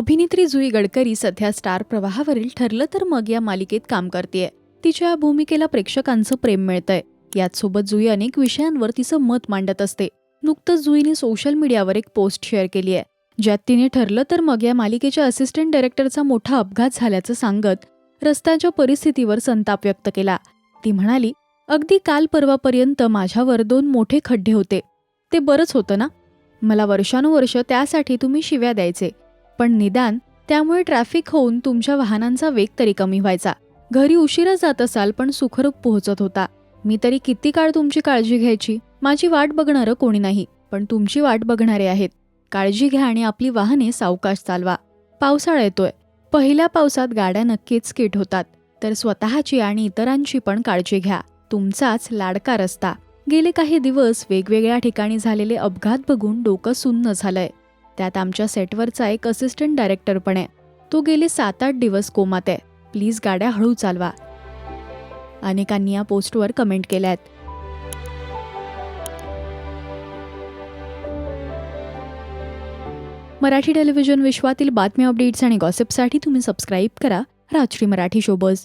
अभिनेत्री जुई गडकरी सध्या स्टार प्रवाहावरील ठरलं तर मग या मालिकेत काम करतेय. तिच्या या भूमिकेला प्रेक्षकांचं प्रेम मिळतंय. याचसोबत जुई अनेक विषयांवर तिचं मत मांडत असते. नुकतंच जुईने सोशल मीडियावर एक पोस्ट शेअर केली आहे. ज्यात तिने ठरलं तर मग या मालिकेच्या असिस्टंट डायरेक्टरचा मोठा अपघात झाल्याचं सांगत रस्त्याच्या परिस्थितीवर संताप व्यक्त केला. ती म्हणाली अगदी काल परवापर्यंत माझ्यावर दोन मोठे खड्डे होते. ते बरंच होतं ना? मला वर्षानुवर्ष त्यासाठी तुम्ही शिव्या द्यायचे. पण निदान त्यामुळे ट्रॅफिक होऊन तुमच्या वाहनांचा वेग तरी कमी व्हायचा. घरी उशिरा जात असाल पण सुखरूप पोहोचत होता. मी तरी किती काळ तुमची काळजी घ्यायची? माझी वाट बघणारं कोणी नाही पण तुमची वाट बघणारे आहेत. काळजी घ्या आणि आपली वाहने सावकाश चालवा. पावसाळा येतोय. पहिल्या पावसात गाड्या नक्कीच किट होतात तर स्वतःची आणि इतरांची पण काळजी घ्या. तुमचाच लाडका रस्ता. गेले काही दिवस वेगवेगळ्या ठिकाणी झालेले अपघात बघून डोकं सुन्न झालंय. त्यात आमच्या सेटवरचा एक असिस्टंट डायरेक्टर पण आहे. तो गेले सात आठ दिवस कोमात आहे. प्लीज गाड्या हळू चालवा. अनेकांनी या पोस्टवर कमेंट केल्या आहेत. मराठी टेलिव्हिजन विश्वातील बातम्या अपडेट्स आणि गॉसिपसाठी तुम्ही सबस्क्राईब करा. राजश्री मराठी शोबज